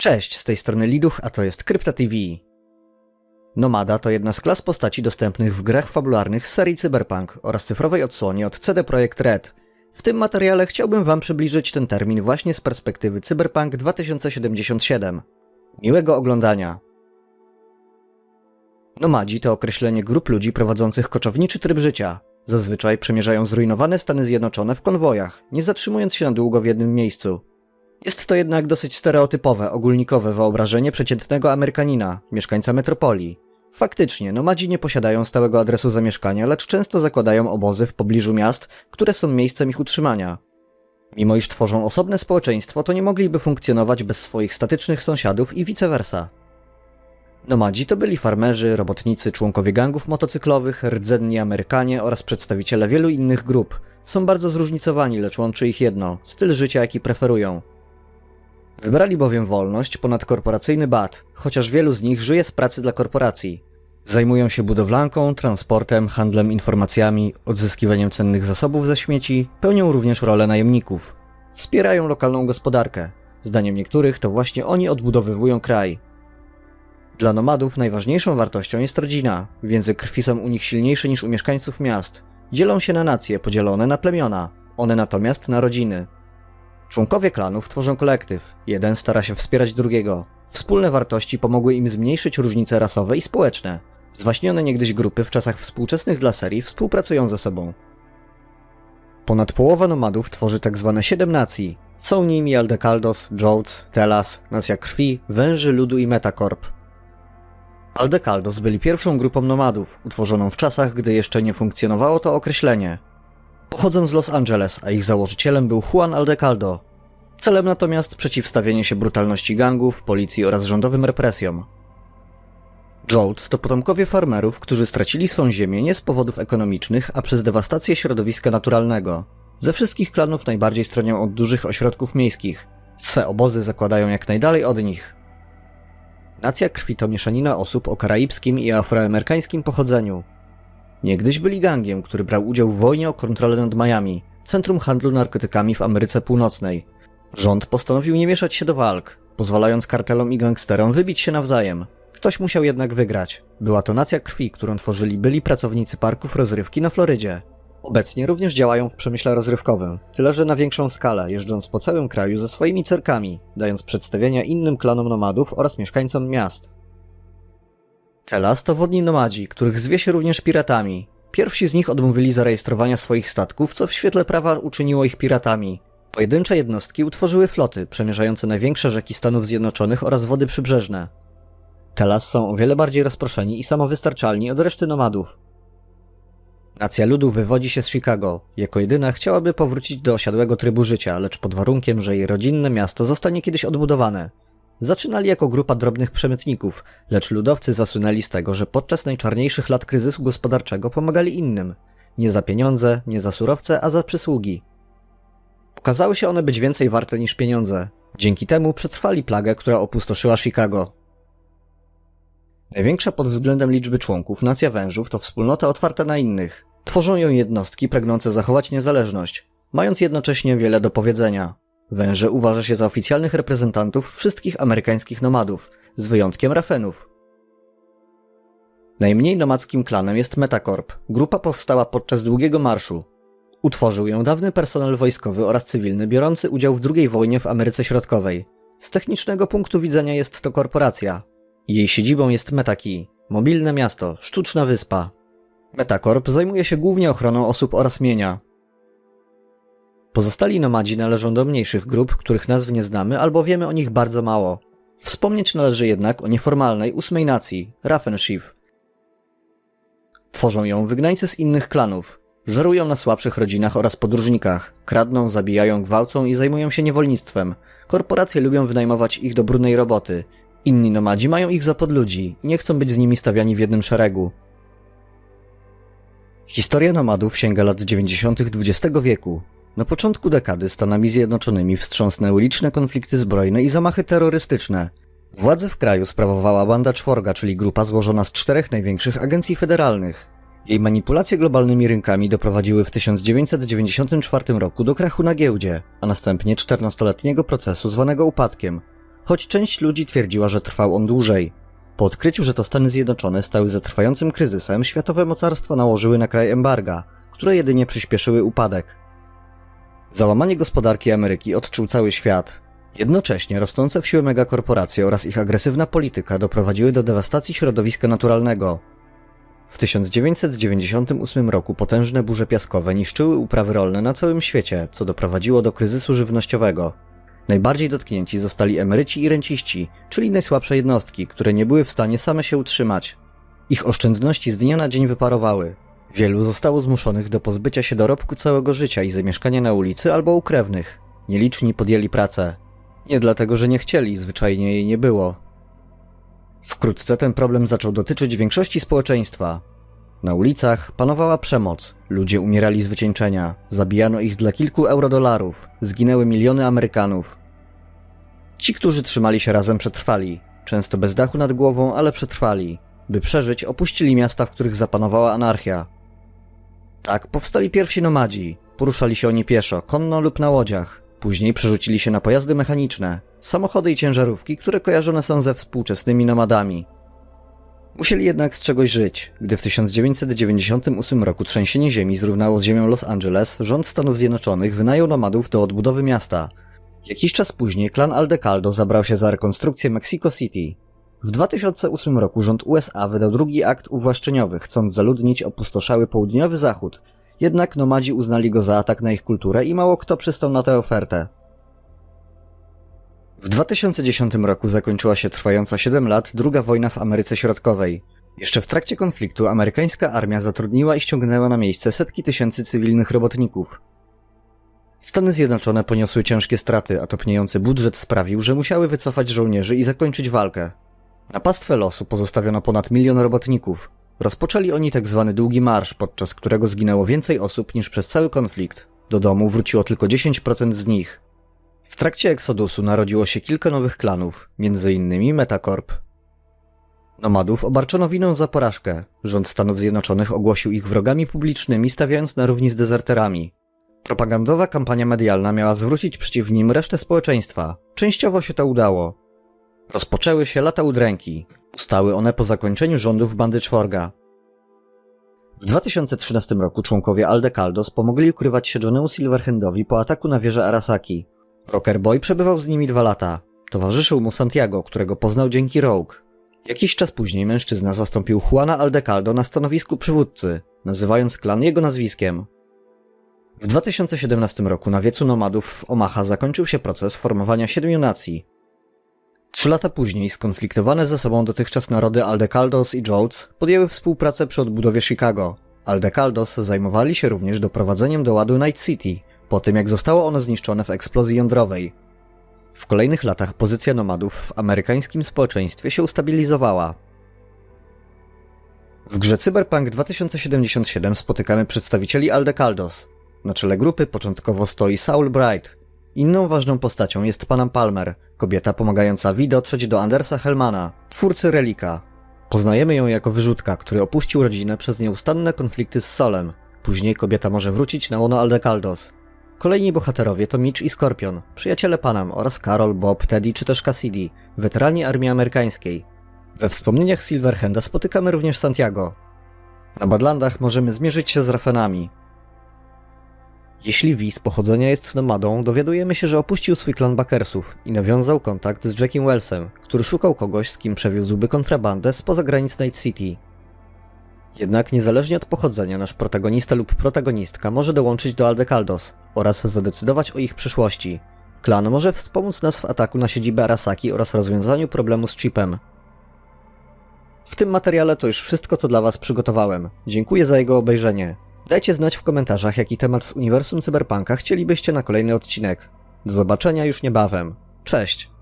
Cześć, z tej strony Liduch, a to jest Krypta TV. Nomada to jedna z klas postaci dostępnych w grach fabularnych z serii Cyberpunk oraz cyfrowej odsłonie od CD Projekt Red. W tym materiale chciałbym Wam przybliżyć ten termin właśnie z perspektywy Cyberpunk 2077. Miłego oglądania. Nomadzi to określenie grup ludzi prowadzących koczowniczy tryb życia. Zazwyczaj przemierzają zrujnowane Stany Zjednoczone w konwojach, nie zatrzymując się na długo w jednym miejscu. Jest to jednak dosyć stereotypowe, ogólnikowe wyobrażenie przeciętnego Amerykanina, mieszkańca metropolii. Faktycznie, nomadzi nie posiadają stałego adresu zamieszkania, lecz często zakładają obozy w pobliżu miast, które są miejscem ich utrzymania. Mimo iż tworzą osobne społeczeństwo, to nie mogliby funkcjonować bez swoich statycznych sąsiadów i vice versa. Nomadzi to byli farmerzy, robotnicy, członkowie gangów motocyklowych, rdzenni Amerykanie oraz przedstawiciele wielu innych grup. Są bardzo zróżnicowani, lecz łączy ich jedno styl życia, jaki preferują. Wybrali bowiem wolność ponad korporacyjny bat, chociaż wielu z nich żyje z pracy dla korporacji. Zajmują się budowlanką, transportem, handlem informacjami, odzyskiwaniem cennych zasobów ze śmieci, pełnią również rolę najemników. Wspierają lokalną gospodarkę. Zdaniem niektórych to właśnie oni odbudowywują kraj. Dla nomadów najważniejszą wartością jest rodzina, więzy krwi są u nich silniejsze niż u mieszkańców miast. Dzielą się na nacje podzielone na plemiona, one natomiast na rodziny. Członkowie klanów tworzą kolektyw, jeden stara się wspierać drugiego. Wspólne wartości pomogły im zmniejszyć różnice rasowe i społeczne. Zwaśnione niegdyś grupy w czasach współczesnych dla serii współpracują ze sobą. Ponad połowa nomadów tworzy tzw. siedem nacji. Są nimi Aldekaldos, Jodes, Telas, Nacja Krwi, Węży Ludu i Metacorp. Aldekaldos byli pierwszą grupą nomadów, utworzoną w czasach, gdy jeszcze nie funkcjonowało to określenie. Pochodzą z Los Angeles, a ich założycielem był Juan Aldecaldo. Celem natomiast przeciwstawienie się brutalności gangów, policji oraz rządowym represjom. Jodes to potomkowie farmerów, którzy stracili swą ziemię nie z powodów ekonomicznych, a przez dewastację środowiska naturalnego. Ze wszystkich klanów najbardziej stronią od dużych ośrodków miejskich. Swe obozy zakładają jak najdalej od nich. Nacja krwi to mieszanina osób o karaibskim i afroamerykańskim pochodzeniu. Niegdyś byli gangiem, który brał udział w wojnie o kontrolę nad Miami, centrum handlu narkotykami w Ameryce Północnej. Rząd postanowił nie mieszać się do walk, pozwalając kartelom i gangsterom wybić się nawzajem. Ktoś musiał jednak wygrać. Była to nacja krwi, którą tworzyli byli pracownicy parków rozrywki na Florydzie. Obecnie również działają w przemyśle rozrywkowym, tyle że na większą skalę, jeżdżąc po całym kraju ze swoimi cyrkami, dając przedstawienia innym klanom nomadów oraz mieszkańcom miast. Telas to wodni nomadzi, których zwie się również piratami. Pierwsi z nich odmówili zarejestrowania swoich statków, co w świetle prawa uczyniło ich piratami. Pojedyncze jednostki utworzyły floty przemierzające największe rzeki Stanów Zjednoczonych oraz wody przybrzeżne. Telas są o wiele bardziej rozproszeni i samowystarczalni od reszty nomadów. Nacja ludu wywodzi się z Chicago. Jako jedyna chciałaby powrócić do osiadłego trybu życia, lecz pod warunkiem, że jej rodzinne miasto zostanie kiedyś odbudowane. Zaczynali jako grupa drobnych przemytników, lecz ludowcy zasłynęli z tego, że podczas najczarniejszych lat kryzysu gospodarczego pomagali innym. Nie za pieniądze, nie za surowce, a za przysługi. Okazały się one być więcej warte niż pieniądze. Dzięki temu przetrwali plagę, która opustoszyła Chicago. Największa pod względem liczby członków nacja wężów to wspólnota otwarta na innych. Tworzą ją jednostki pragnące zachować niezależność, mając jednocześnie wiele do powiedzenia. Węże uważa się za oficjalnych reprezentantów wszystkich amerykańskich nomadów, z wyjątkiem Rafenów. Najmniej nomadzkim klanem jest Metacorp. Grupa powstała podczas długiego marszu. Utworzył ją dawny personel wojskowy oraz cywilny biorący udział w II wojnie w Ameryce Środkowej. Z technicznego punktu widzenia jest to korporacja. Jej siedzibą jest Metaki, mobilne miasto, sztuczna wyspa. Metacorp zajmuje się głównie ochroną osób oraz mienia, Pozostali nomadzi należą do mniejszych grup, których nazw nie znamy albo wiemy o nich bardzo mało. Wspomnieć należy jednak o nieformalnej ósmej nacji, Raffenschiff. Tworzą ją wygnańcy z innych klanów. Żerują na słabszych rodzinach oraz podróżnikach. Kradną, zabijają, gwałcą i zajmują się niewolnictwem. Korporacje lubią wynajmować ich do brudnej roboty. Inni nomadzi mają ich za podludzi i nie chcą być z nimi stawiani w jednym szeregu. Historia nomadów sięga lat 90. XX wieku. Na początku dekady Stanami Zjednoczonymi wstrząsnęły liczne konflikty zbrojne i zamachy terrorystyczne. Władze w kraju sprawowała banda czworga, czyli grupa złożona z czterech największych agencji federalnych. Jej manipulacje globalnymi rynkami doprowadziły w 1994 roku do krachu na giełdzie, a następnie 14-letniego procesu zwanego upadkiem. choć część ludzi twierdziła, że trwał on dłużej. Po odkryciu, że to Stany Zjednoczone stały za trwającym kryzysem, światowe mocarstwa nałożyły na kraj embarga, które jedynie przyspieszyły upadek. Załamanie gospodarki Ameryki odczuł cały świat. Jednocześnie rosnące w siłę megakorporacje oraz ich agresywna polityka doprowadziły do dewastacji środowiska naturalnego. W 1998 roku potężne burze piaskowe niszczyły uprawy rolne na całym świecie, co doprowadziło do kryzysu żywnościowego. Najbardziej dotknięci zostali emeryci i renciści, czyli najsłabsze jednostki, które nie były w stanie same się utrzymać. Ich oszczędności z dnia na dzień wyparowały. Wielu zostało zmuszonych do pozbycia się dorobku całego życia i zamieszkania na ulicy albo u krewnych. Nieliczni podjęli pracę. Nie dlatego, że nie chcieli, zwyczajnie jej nie było. Wkrótce ten problem zaczął dotyczyć większości społeczeństwa. Na ulicach panowała przemoc, ludzie umierali z wycieńczenia, zabijano ich dla kilku eurodolarów, zginęły miliony Amerykanów. Ci, którzy trzymali się razem, przetrwali, często bez dachu nad głową, ale przetrwali. By przeżyć, opuścili miasta, w których zapanowała anarchia. Tak powstali pierwsi nomadzi. Poruszali się oni pieszo, konno lub na łodziach. Później przerzucili się na pojazdy mechaniczne, samochody i ciężarówki, które kojarzone są ze współczesnymi nomadami. Musieli jednak z czegoś żyć. Gdy w 1998 roku trzęsienie ziemi zrównało z ziemią Los Angeles, rząd Stanów Zjednoczonych wynajął nomadów do odbudowy miasta. Jakiś czas później klan Aldecaldo zabrał się za rekonstrukcję Mexico City. W 2008 roku rząd USA wydał drugi akt uwłaszczeniowy, chcąc zaludnić opustoszały południowy zachód. Jednak nomadzi uznali go za atak na ich kulturę i mało kto przystał na tę ofertę. W 2010 roku zakończyła się trwająca 7 lat druga wojna w Ameryce Środkowej. Jeszcze w trakcie konfliktu amerykańska armia zatrudniła i ściągnęła na miejsce setki tysięcy cywilnych robotników. Stany Zjednoczone poniosły ciężkie straty, a topniejący budżet sprawił, że musiały wycofać żołnierzy i zakończyć walkę. Na pastwę losu pozostawiono ponad milion robotników. Rozpoczęli oni tak zwany długi marsz, podczas którego zginęło więcej osób niż przez cały konflikt. Do domu wróciło tylko 10% z nich. W trakcie eksodusu narodziło się kilka nowych klanów, m.in. Metacorp. Nomadów obarczono winą za porażkę. Rząd Stanów Zjednoczonych ogłosił ich wrogami publicznymi, stawiając na równi z dezerterami. Propagandowa kampania medialna miała zwrócić przeciw nim resztę społeczeństwa. Częściowo się to udało. Rozpoczęły się lata udręki. Ustały one po zakończeniu rządów bandy czworga. W 2013 roku członkowie Aldecaldos pomogli ukrywać się Johnemu Silverhandowi po ataku na wieżę Arasaki. Rocker Boy przebywał z nimi dwa lata. Towarzyszył mu Santiago, którego poznał dzięki Rogue. Jakiś czas później mężczyzna zastąpił Juana Aldecaldo na stanowisku przywódcy, nazywając klan jego nazwiskiem. W 2017 roku na wiecu nomadów w Omaha zakończył się proces formowania siedmiu nacji. Trzy lata później skonfliktowane ze sobą dotychczas narody Aldecaldos i Jodes podjęły współpracę przy odbudowie Chicago. Aldecaldos zajmowali się również doprowadzeniem do ładu Night City, po tym jak zostało ono zniszczone w eksplozji jądrowej. W kolejnych latach pozycja nomadów w amerykańskim społeczeństwie się ustabilizowała. W grze Cyberpunk 2077 spotykamy przedstawicieli Aldecaldos. Na czele grupy początkowo stoi Saul Bright. Inną ważną postacią jest Panam Palmer, kobieta pomagająca Vi dotrzeć do Andersa Hellmana, twórcy Relika. Poznajemy ją jako wyrzutka, który opuścił rodzinę przez nieustanne konflikty z Solem. Później kobieta może wrócić na łono Aldecaldos. Kolejni bohaterowie to Mitch i Scorpion, przyjaciele Panam oraz Carol, Bob, Teddy czy też Cassidy, weterani armii amerykańskiej. We wspomnieniach Silverhanda spotykamy również Santiago. Na Badlandach możemy zmierzyć się z Rafenami. Jeśli Vi z pochodzenia jest nomadą, dowiadujemy się, że opuścił swój klan Bakersów i nawiązał kontakt z Jackiem Wellsem, który szukał kogoś, z kim przewiózłby kontrabandę spoza granic Night City. Jednak niezależnie od pochodzenia, nasz protagonista lub protagonistka może dołączyć do Aldecaldos oraz zadecydować o ich przyszłości. Klan może wspomóc nas w ataku na siedzibę Arasaki oraz rozwiązaniu problemu z chipem. W tym materiale to już wszystko, co dla Was przygotowałem. Dziękuję za jego obejrzenie. Dajcie znać w komentarzach, jaki temat z uniwersum cyberpunka chcielibyście na kolejny odcinek. Do zobaczenia już niebawem. Cześć!